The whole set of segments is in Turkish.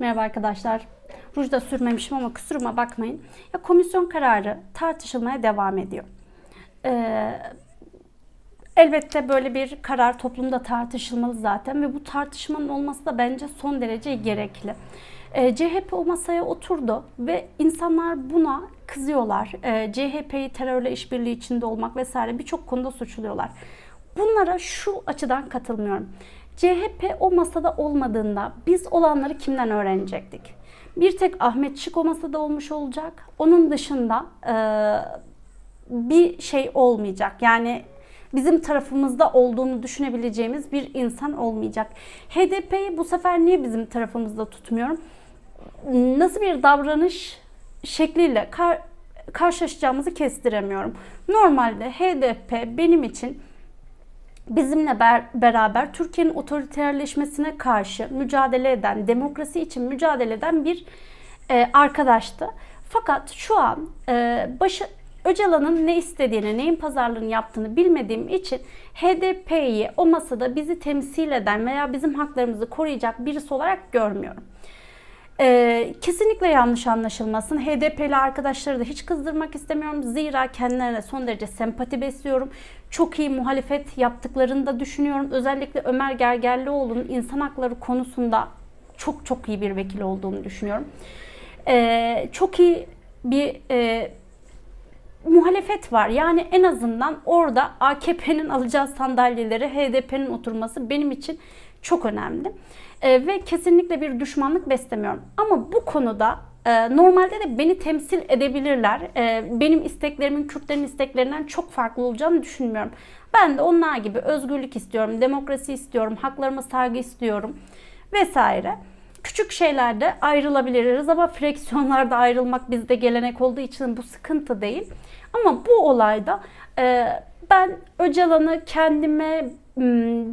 Merhaba arkadaşlar. Ruj da sürmemişim ama kusuruma bakmayın. Ya komisyon kararı tartışılmaya devam ediyor. Ee, elbette böyle bir karar toplumda tartışılmalı zaten ve bu tartışmanın olması da bence son derece gerekli. Ee, CHP o masaya oturdu ve insanlar buna kızıyorlar. Ee, CHP'yi terörle işbirliği içinde olmak vesaire birçok konuda suçluyorlar. Bunlara şu açıdan katılmıyorum. CHP o masada olmadığında biz olanları kimden öğrenecektik? Bir tek Ahmet Şık o masada olmuş olacak. Onun dışında e, bir şey olmayacak. Yani bizim tarafımızda olduğunu düşünebileceğimiz bir insan olmayacak. HDP'yi bu sefer niye bizim tarafımızda tutmuyorum? Nasıl bir davranış şekliyle kar, karşılaşacağımızı kestiremiyorum. Normalde HDP benim için bizimle ber- beraber Türkiye'nin otoriterleşmesine karşı mücadele eden, demokrasi için mücadele eden bir e, arkadaştı. Fakat şu an e, başı Öcalan'ın ne istediğini, neyin pazarlığını yaptığını bilmediğim için HDP'yi o masada bizi temsil eden veya bizim haklarımızı koruyacak birisi olarak görmüyorum. Ee, kesinlikle yanlış anlaşılmasın. HDP'li arkadaşları da hiç kızdırmak istemiyorum. Zira kendilerine son derece sempati besliyorum. Çok iyi muhalefet yaptıklarını da düşünüyorum. Özellikle Ömer Gergerlioğlu'nun insan hakları konusunda çok çok iyi bir vekil olduğunu düşünüyorum. Ee, çok iyi bir e, muhalefet var. Yani en azından orada AKP'nin alacağı sandalyeleri HDP'nin oturması benim için çok önemli. Ee, ve kesinlikle bir düşmanlık beslemiyorum. Ama bu konuda e, normalde de beni temsil edebilirler. E, benim isteklerimin Kürtlerin isteklerinden çok farklı olacağını düşünmüyorum. Ben de onlar gibi özgürlük istiyorum, demokrasi istiyorum, haklarıma saygı istiyorum vesaire. Küçük şeylerde ayrılabiliriz ama freksiyonlarda ayrılmak bizde gelenek olduğu için bu sıkıntı değil. Ama bu olayda e, ben Öcalan'ı kendime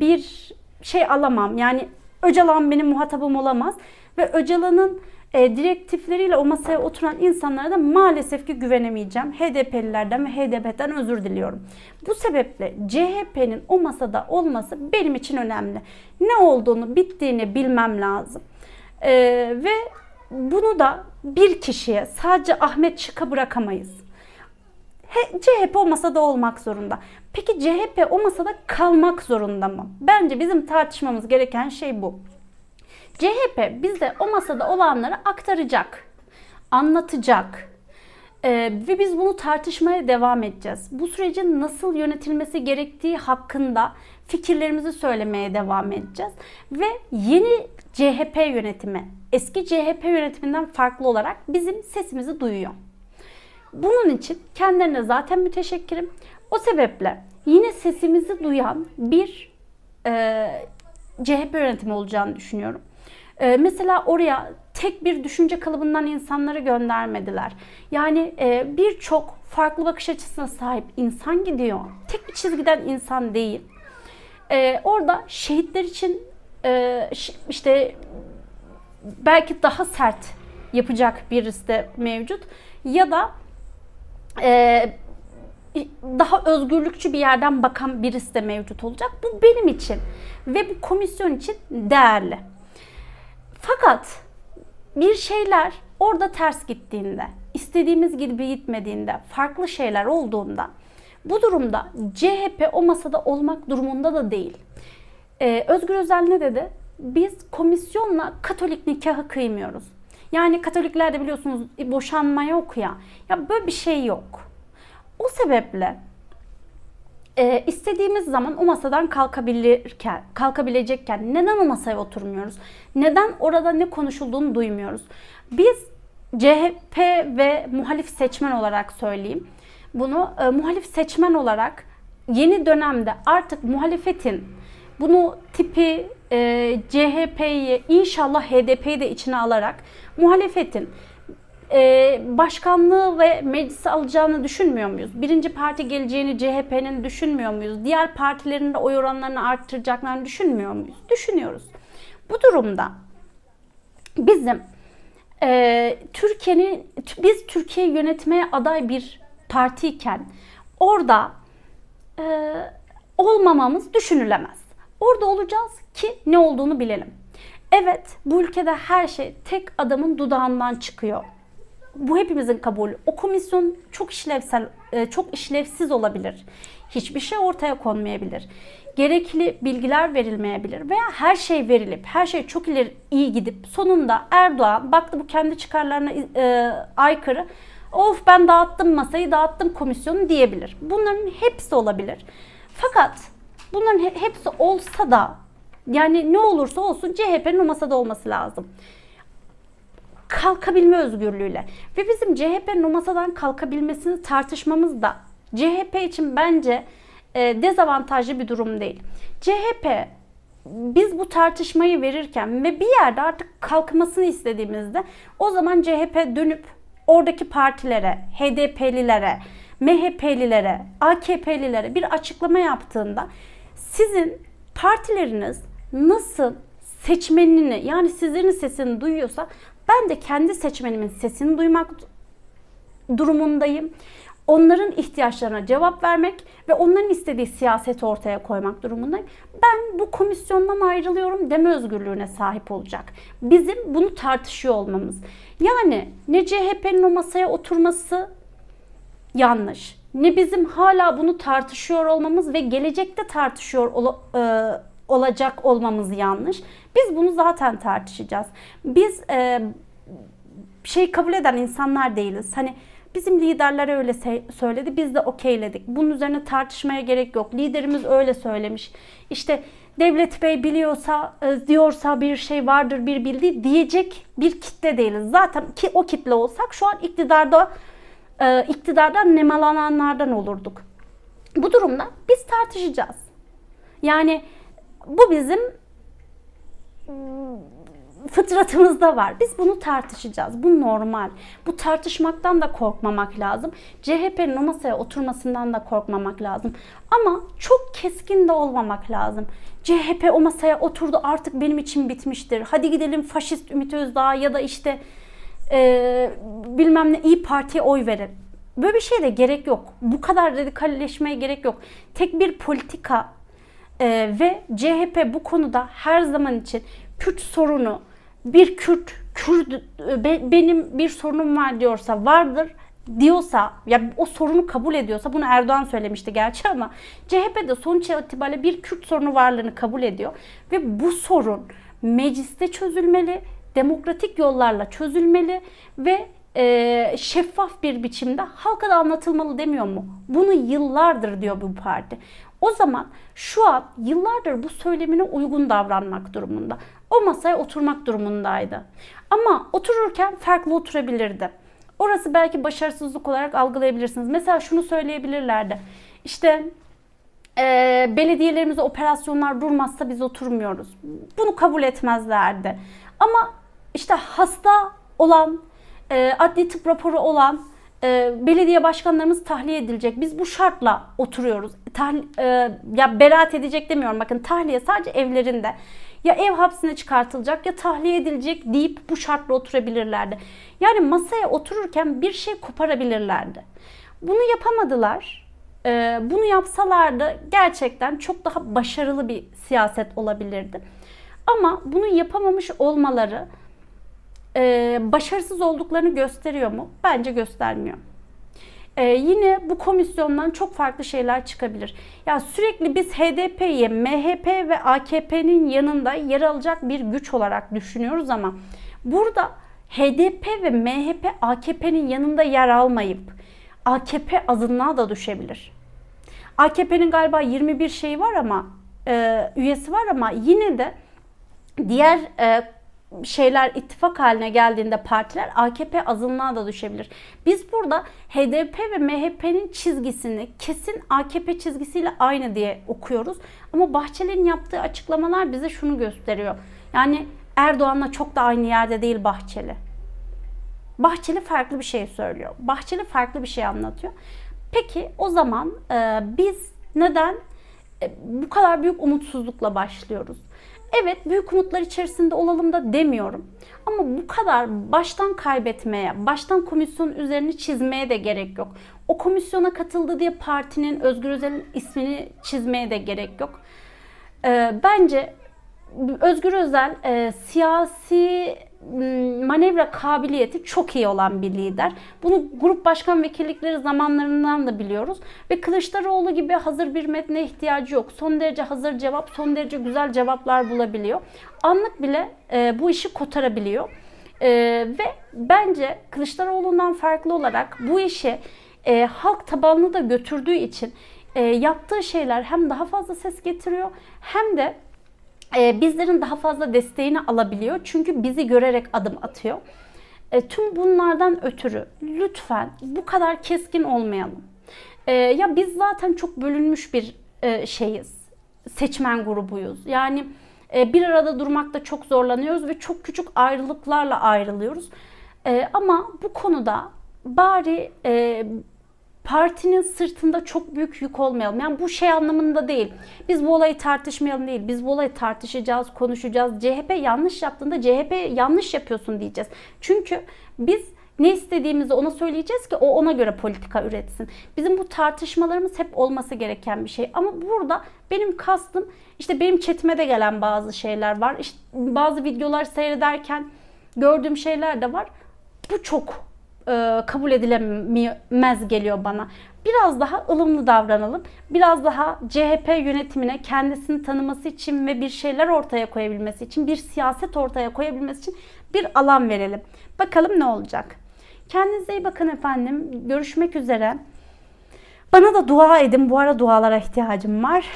bir şey alamam. Yani Öcalan benim muhatabım olamaz ve Öcalan'ın e, direktifleriyle o masaya oturan insanlara da maalesef ki güvenemeyeceğim. HDP'lilerden ve HDP'den özür diliyorum. Bu sebeple CHP'nin o masada olması benim için önemli. Ne olduğunu, bittiğini bilmem lazım. E, ve bunu da bir kişiye sadece Ahmet Şık'a bırakamayız. CHP o masada olmak zorunda. Peki CHP o masada kalmak zorunda mı? Bence bizim tartışmamız gereken şey bu. CHP bize o masada olanları aktaracak, anlatacak. Ee, ve biz bunu tartışmaya devam edeceğiz. Bu sürecin nasıl yönetilmesi gerektiği hakkında fikirlerimizi söylemeye devam edeceğiz. Ve yeni CHP yönetimi, eski CHP yönetiminden farklı olarak bizim sesimizi duyuyor. Bunun için kendilerine zaten müteşekkirim. O sebeple yine sesimizi duyan bir e, CHP yönetimi olacağını düşünüyorum. E, mesela oraya tek bir düşünce kalıbından insanları göndermediler. Yani e, birçok farklı bakış açısına sahip insan gidiyor. Tek bir çizgiden insan değil. E, orada şehitler için e, işte belki daha sert yapacak birisi de mevcut. Ya da e, daha özgürlükçü bir yerden bakan birisi de mevcut olacak. Bu benim için ve bu komisyon için değerli. Fakat bir şeyler orada ters gittiğinde, istediğimiz gibi gitmediğinde, farklı şeyler olduğunda bu durumda CHP o masada olmak durumunda da değil. Ee, Özgür Özel ne dedi? Biz komisyonla Katolik nikahı kıymıyoruz. Yani Katolikler de biliyorsunuz boşanma yok ya. Ya böyle bir şey yok. O sebeple e, istediğimiz zaman o masadan kalkabilirken, kalkabilecekken neden o masaya oturmuyoruz? Neden orada ne konuşulduğunu duymuyoruz? Biz CHP ve muhalif seçmen olarak söyleyeyim. Bunu e, muhalif seçmen olarak yeni dönemde artık muhalefetin bunu tipi e, CHP'yi inşallah HDP'yi de içine alarak muhalefetin e, başkanlığı ve meclisi alacağını düşünmüyor muyuz? Birinci parti geleceğini CHP'nin düşünmüyor muyuz? Diğer partilerin de oy oranlarını arttıracaklarını düşünmüyor muyuz? Düşünüyoruz. Bu durumda bizim e, Türkiye'nin biz Türkiye yönetmeye aday bir partiyken orada e, olmamamız düşünülemez. Orada olacağız ki ne olduğunu bilelim. Evet, bu ülkede her şey tek adamın dudağından çıkıyor. Bu hepimizin kabulü. O komisyon çok işlevsel, e, çok işlevsiz olabilir. Hiçbir şey ortaya konmayabilir. Gerekli bilgiler verilmeyebilir veya her şey verilip, her şey çok ileri iyi gidip sonunda Erdoğan baktı bu kendi çıkarlarına e, aykırı. Of ben dağıttım masayı, dağıttım komisyonu diyebilir. Bunların hepsi olabilir. Fakat bunların he- hepsi olsa da yani ne olursa olsun CHP'nin o masada olması lazım. Kalkabilme özgürlüğüyle. Ve bizim CHP'nin o masadan kalkabilmesini tartışmamız da CHP için bence e, dezavantajlı bir durum değil. CHP biz bu tartışmayı verirken ve bir yerde artık kalkmasını istediğimizde o zaman CHP dönüp oradaki partilere, HDP'lilere, MHP'lilere, AKP'lilere bir açıklama yaptığında sizin partileriniz nasıl seçmenini yani sizlerin sesini duyuyorsa ben de kendi seçmenimin sesini duymak durumundayım. Onların ihtiyaçlarına cevap vermek ve onların istediği siyaseti ortaya koymak durumundayım. Ben bu komisyondan ayrılıyorum deme özgürlüğüne sahip olacak. Bizim bunu tartışıyor olmamız. Yani ne CHP'nin o masaya oturması yanlış. Ne bizim hala bunu tartışıyor olmamız ve gelecekte tartışıyor ola- e, olacak olmamız yanlış. Biz bunu zaten tartışacağız. Biz e, şey kabul eden insanlar değiliz. Hani bizim liderler öyle söyledi, biz de okeyledik. Bunun üzerine tartışmaya gerek yok. Liderimiz öyle söylemiş. İşte Devlet Bey biliyorsa, e, diyorsa bir şey vardır, bir bildiği diyecek bir kitle değiliz. Zaten ki o kitle olsak şu an iktidarda e, iktidardan nemalananlardan olurduk. Bu durumda biz tartışacağız. Yani bu bizim fıtratımızda var. Biz bunu tartışacağız. Bu normal. Bu tartışmaktan da korkmamak lazım. CHP'nin o masaya oturmasından da korkmamak lazım. Ama çok keskin de olmamak lazım. CHP o masaya oturdu artık benim için bitmiştir. Hadi gidelim faşist Ümit Özdağ ya da işte e, bilmem ne İyi Parti'ye oy verin. Böyle bir şeye de gerek yok. Bu kadar radikalleşmeye gerek yok. Tek bir politika ee, ve CHP bu konuda her zaman için Kürt sorunu bir Kürt, Kürt be- benim bir sorunum var diyorsa vardır diyorsa ya o sorunu kabul ediyorsa bunu Erdoğan söylemişti gerçi ama CHP de sonuç itibariyle bir Kürt sorunu varlığını kabul ediyor ve bu sorun mecliste çözülmeli, demokratik yollarla çözülmeli ve e, şeffaf bir biçimde halka da anlatılmalı demiyor mu? Bunu yıllardır diyor bu parti. O zaman şu an yıllardır bu söylemine uygun davranmak durumunda. O masaya oturmak durumundaydı. Ama otururken farklı oturabilirdi. Orası belki başarısızlık olarak algılayabilirsiniz. Mesela şunu söyleyebilirlerdi. İşte e, belediyelerimize operasyonlar durmazsa biz oturmuyoruz. Bunu kabul etmezlerdi. Ama işte hasta olan, e, adli tıp raporu olan e, belediye başkanlarımız tahliye edilecek. Biz bu şartla oturuyoruz. Tahli, e, ya beraat edecek demiyorum bakın tahliye sadece evlerinde. Ya ev hapsine çıkartılacak ya tahliye edilecek deyip bu şartla oturabilirlerdi. Yani masaya otururken bir şey koparabilirlerdi. Bunu yapamadılar. E, bunu yapsalardı gerçekten çok daha başarılı bir siyaset olabilirdi. Ama bunu yapamamış olmaları e, başarısız olduklarını gösteriyor mu? Bence göstermiyor. E, yine bu komisyondan çok farklı şeyler çıkabilir. Ya sürekli biz HDP'yi MHP ve AKP'nin yanında yer alacak bir güç olarak düşünüyoruz ama burada HDP ve MHP AKP'nin yanında yer almayıp AKP azınlığa da düşebilir. AKP'nin galiba 21 şeyi var ama e, üyesi var ama yine de diğer e, şeyler ittifak haline geldiğinde partiler AKP azınlığa da düşebilir. Biz burada HDP ve MHP'nin çizgisini kesin AKP çizgisiyle aynı diye okuyoruz. Ama Bahçeli'nin yaptığı açıklamalar bize şunu gösteriyor. Yani Erdoğan'la çok da aynı yerde değil Bahçeli. Bahçeli farklı bir şey söylüyor. Bahçeli farklı bir şey anlatıyor. Peki o zaman e, biz neden e, bu kadar büyük umutsuzlukla başlıyoruz? Evet büyük umutlar içerisinde olalım da demiyorum. Ama bu kadar baştan kaybetmeye, baştan komisyonun üzerini çizmeye de gerek yok. O komisyona katıldı diye partinin Özgür Özel'in ismini çizmeye de gerek yok. Ee, bence Özgür Özel e, siyasi manevra kabiliyeti çok iyi olan bir lider. Bunu grup başkan vekillikleri zamanlarından da biliyoruz. Ve Kılıçdaroğlu gibi hazır bir metne ihtiyacı yok. Son derece hazır cevap, son derece güzel cevaplar bulabiliyor. Anlık bile e, bu işi kotarabiliyor. E, ve bence Kılıçdaroğlu'ndan farklı olarak bu işi e, halk tabanını da götürdüğü için e, yaptığı şeyler hem daha fazla ses getiriyor hem de bizlerin daha fazla desteğini alabiliyor. Çünkü bizi görerek adım atıyor. E, tüm bunlardan ötürü lütfen bu kadar keskin olmayalım. E, ya biz zaten çok bölünmüş bir e, şeyiz. Seçmen grubuyuz. Yani e, bir arada durmakta çok zorlanıyoruz ve çok küçük ayrılıklarla ayrılıyoruz. E, ama bu konuda bari e, partinin sırtında çok büyük yük olmayalım. Yani bu şey anlamında değil. Biz bu olayı tartışmayalım değil. Biz bu olayı tartışacağız, konuşacağız. CHP yanlış yaptığında CHP yanlış yapıyorsun diyeceğiz. Çünkü biz ne istediğimizi ona söyleyeceğiz ki o ona göre politika üretsin. Bizim bu tartışmalarımız hep olması gereken bir şey. Ama burada benim kastım işte benim chatime de gelen bazı şeyler var. İşte bazı videolar seyrederken gördüğüm şeyler de var. Bu çok e, kabul edilemez geliyor bana. Biraz daha ılımlı davranalım. Biraz daha CHP yönetimine kendisini tanıması için ve bir şeyler ortaya koyabilmesi için, bir siyaset ortaya koyabilmesi için bir alan verelim. Bakalım ne olacak. Kendinize iyi bakın efendim. Görüşmek üzere. Bana da dua edin. Bu ara dualara ihtiyacım var.